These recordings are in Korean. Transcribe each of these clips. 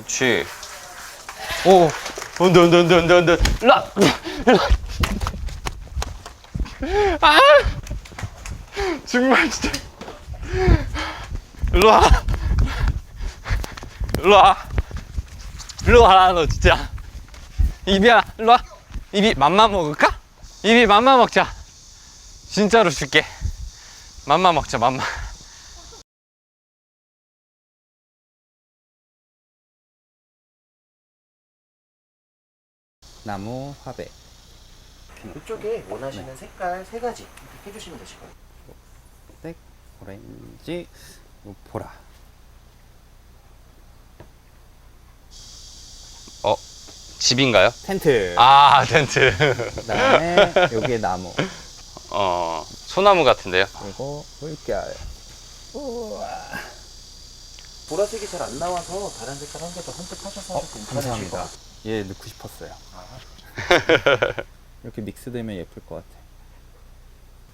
그치. 오, 온다, 온다, 온다, 온다, 온다. 라! 아! 정말 진짜. 일로 와. 일로 와. 일로 와라, 너 진짜. 입이야, 일로 와. 입이 맘마 먹을까? 입이 맘마 먹자. 진짜로 줄게. 맘마 먹자, 맘마. 나무 화백 이쪽에 원하시는 색깔 세 가지 해주시면 되실 거예요. 색 오렌지 뭐 보라 어, 집인가요? 텐트 아, 텐트. 그다음에 여기에 나무 어, 소나무 같은데요? 그리고 물결 우와 보라색이 잘 안 나와서 다른 색깔 한 개 더 선택하셔서 어, 괜찮으실 감사합니다 것 같아요. 얘 넣고 싶었어요 이렇게 믹스되면 예쁠 것 같아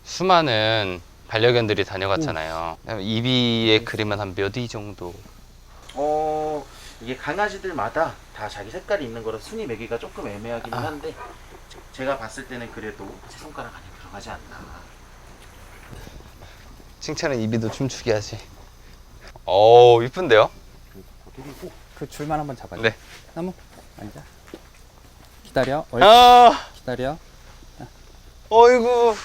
수많은 반려견들이 다녀갔잖아요. 이비의 그림은 한 몇 위 정도? 어 이게 강아지들마다 다 자기 색깔이 있는 거라 순위 매기가 조금 애매하기는 아. 한데 제가 봤을 때는 그래도 세 손가락 안에 들어가지 않나. 칭찬은 이비도 춤추게 하지. 오, 이쁜데요? 그 줄만 한번 잡아줘 네. 나무 앉아. 기다려. 옳지 아, 기다려. 어이구.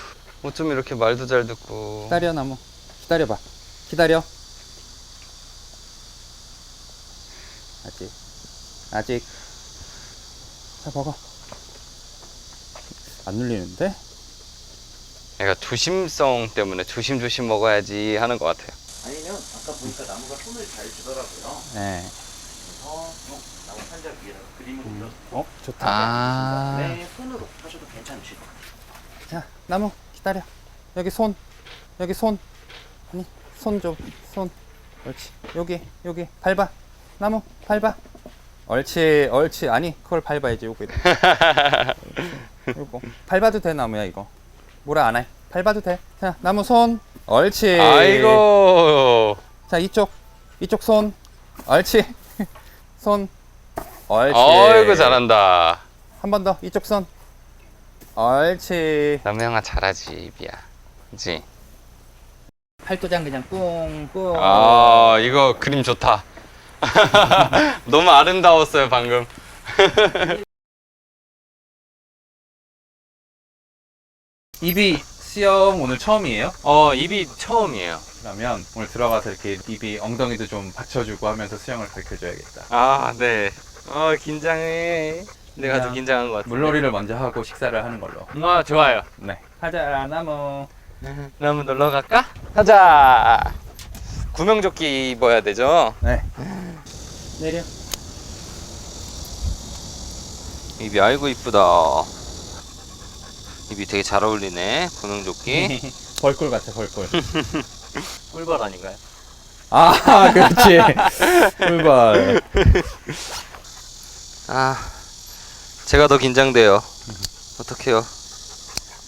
어쩜 이렇게 말도 잘 듣고. 기다려 나무. 기다려 봐. 기다려. 아직. 아직. 자 먹어. 안 눌리는데? 얘가 조심성 때문에 조심조심 먹어야지 하는 것 같아요. 아니면 아까 보니까 나무가 손을 잘 주더라고요. 네. 판자 위에다가 그림을 음. 올려서. 어 좋다. 아, 네 손으로 하셔도 괜찮으실 것 같아요. 자 나무 기다려. 여기 손 여기 손. 아니 손좀 손. 옳지. 여기 여기. 밟아. 나무 밟아. 옳지 옳지. 아니 그걸 밟아야지 요거. 요거. 밟아도 돼 나무야 이거. 뭐라 안 해. 밟아도 돼자 나무 손. 옳지. 아이고. 자 이쪽. 이쪽 손. 옳지. 손 옳지 어이구, 잘한다. 한 번 더 이쪽 손 옳지 남영아 잘하지, 이비야. 그치? 팔도장 그냥 뿡뿡 아, 이거 그림 좋다. 너무 아름다웠어요, 방금. 입이 수영 오늘 처음이에요? 어, 입이 처음이에요. 그러면 오늘 들어가서 이렇게 입이 엉덩이도 좀 받쳐주고 하면서 수영을 가르쳐줘야겠다. 아, 네. 어, 긴장해. 내가 더 그냥 긴장한 것 같아. 물놀이를 먼저 하고 식사를 하는 걸로. 아, 좋아요. 네. 가자 나무. 그럼 놀러 갈까? 가자. 구명조끼 입어야 되죠? 네. 내려. 입이 아이고 이쁘다. 입이 되게 잘 어울리네. 구명조끼. 벌꿀 같아 벌꿀. 꿀벌 아닌가요? 아 그렇지. 꿀벌. 아, 제가 더 긴장돼요. 어떡해요?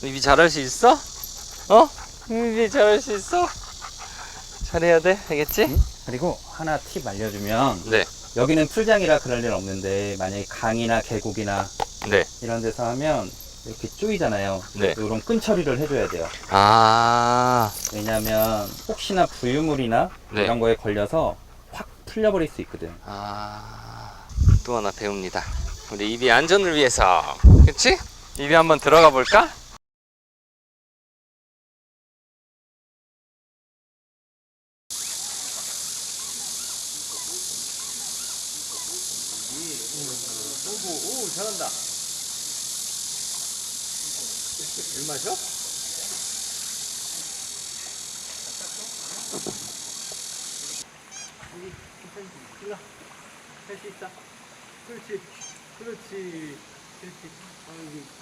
입이 잘할 수 있어? 어? 입이 잘할 수 있어? 잘해야 돼, 알겠지? 그리고 하나 팁 알려주면 네, 여기는 풀장이라 그럴 일 없는데 만약에 강이나 계곡이나 네. 이런 데서 하면 이렇게 쪼이잖아요. 네. 이런 끈 처리를 해줘야 돼요. 아, 왜냐면 혹시나 부유물이나 네. 이런 거에 걸려서 확 풀려버릴 수 있거든. 아, 또 하나 배웁니다. 우리 입이 안전을 위해서, 그치? 입이 한번 들어가 볼까? 오, 잘한다. 물 마셔? 할수 있다. 그렇지. 그렇지. 그렇지. 아이고, 이뻐.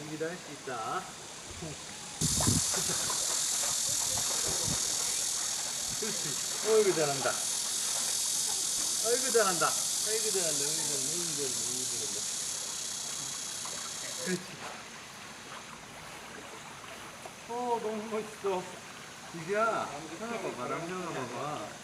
여기도 할수 있다. 그렇지. 어이구, 잘한다. 아이고 잘한다. 아이고 잘한다. 아이고 잘한다. 아이고 잘한다. 아이고 잘한다. 그렇지. 어 너무 멋있어. 이기야. 하나 봐봐. 남자나 봐봐.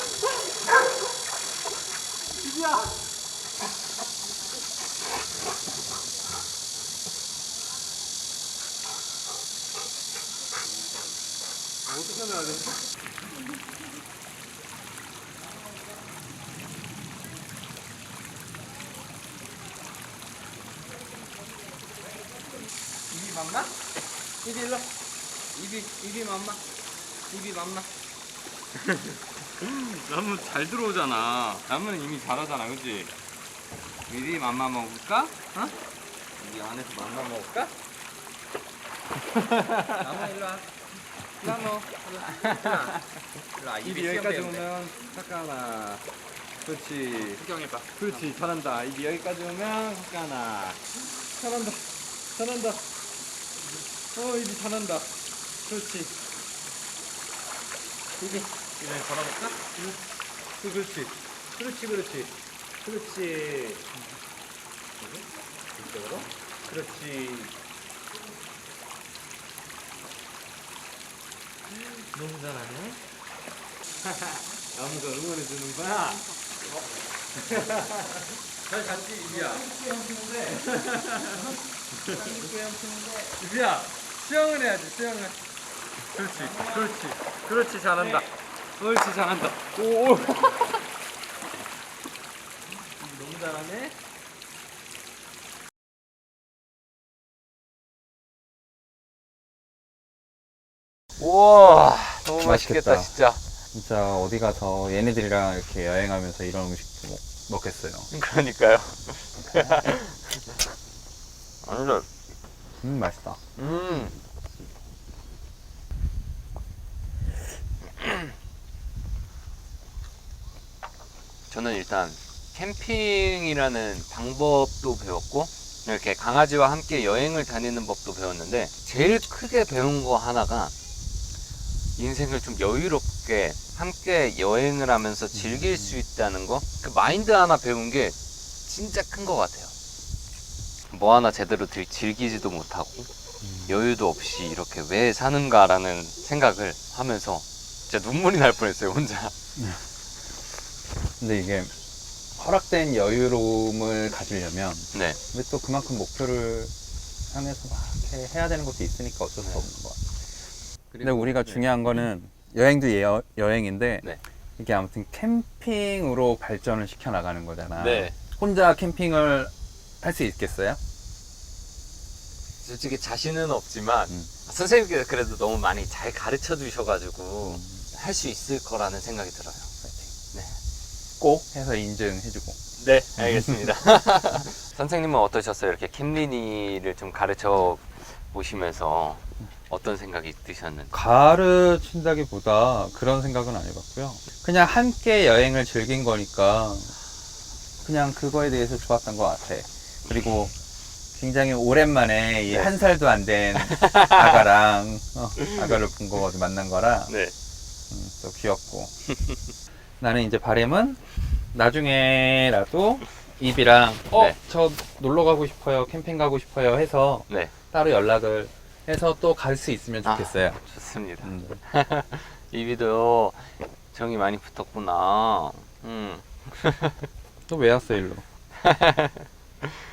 나? 입이 일로 입이 입이 맞나? 입이 맞나? 나무 잘 들어오잖아 나무는 이미 잘하잖아 그치? 미리 맘마 먹을까? 어? 여기 안에서 맘마 먹을까? 나무 일로 와 나무 일로 와 입이 여기까지 오면 삭가나 그렇지 구경해봐 그렇지 잘한다 입이 여기까지 오면 삭가나 잘한다 잘한다 어 입이 잘한다. 그렇지. 입이 이제 걸어볼까? 응. 그, 그렇지. 그렇지 그렇지. 그렇지? 이쪽으로? 그렇지. 너무 잘하네. 나무가 응원해 주는구나 잘 갔지 입이야? 이비야 수영을 해야지 수영을. 그렇지 그렇지 그렇지 잘한다. 그렇지 잘한다. 오 너무 잘하네. 우와 너무 맛있겠다, 맛있겠다. 진짜. 진짜 어디 가서 얘네들이랑 이렇게 여행하면서 이런 음식도 먹, 먹겠어요. 그러니까요. 완전 음 맛있다. 음. 저는 일단 캠핑이라는 방법도 배웠고 이렇게 강아지와 함께 여행을 다니는 법도 배웠는데 제일 크게 배운 거 하나가 인생을 좀 여유롭게 함께 여행을 하면서 즐길 수 있다는 거 그 마인드 하나 배운 게 진짜 큰것 같아요 뭐 하나 제대로 들- 즐기지도 못하고 여유도 없이 이렇게 왜 사는가라는 생각을 하면서 진짜 눈물이 날 뻔했어요 혼자 근데 이게 허락된 여유로움을 가지려면 네왜또 그만큼 목표를 향해서 막 이렇게 해야 되는 것도 있으니까 어쩔 수 네. 없는 것 같아요. 근데 우리가 중요한 거는 여행도 여, 여행인데 네. 이게 아무튼 캠핑으로 발전을 시켜 나가는 거잖아. 네. 혼자 캠핑을 할 수 있겠어요? 솔직히 자신은 없지만 음. 선생님께서 그래도 너무 많이 잘 가르쳐 주셔가지고 음. 할수 있을 거라는 생각이 들어요 네. 꼭 해서 인증해주고. 네 알겠습니다 선생님은 어떠셨어요 이렇게 캠리니를 좀 가르쳐 보시면서 어떤 생각이 드셨는지 가르친다기보다 그런 생각은 안 해봤고요. 그냥 함께 여행을 즐긴 거니까 그냥 그거에 대해서 좋았던 것 같아. 그리고 굉장히 오랜만에 이 네. 한 살도 안 된 아가랑 어, 아가를 본 거거든 만난 거라 네 음, 또 귀엽고 나는 이제 바램은 나중에라도 입이랑 어 네. 저 놀러 가고 싶어요 캠핑 가고 싶어요 해서 네, 따로 연락을 해서 또 갈 수 있으면 아. 좋겠어요. 좋습니다 음. 이비도 정이 많이 붙었구나 음. 또 왜 왔어 일로?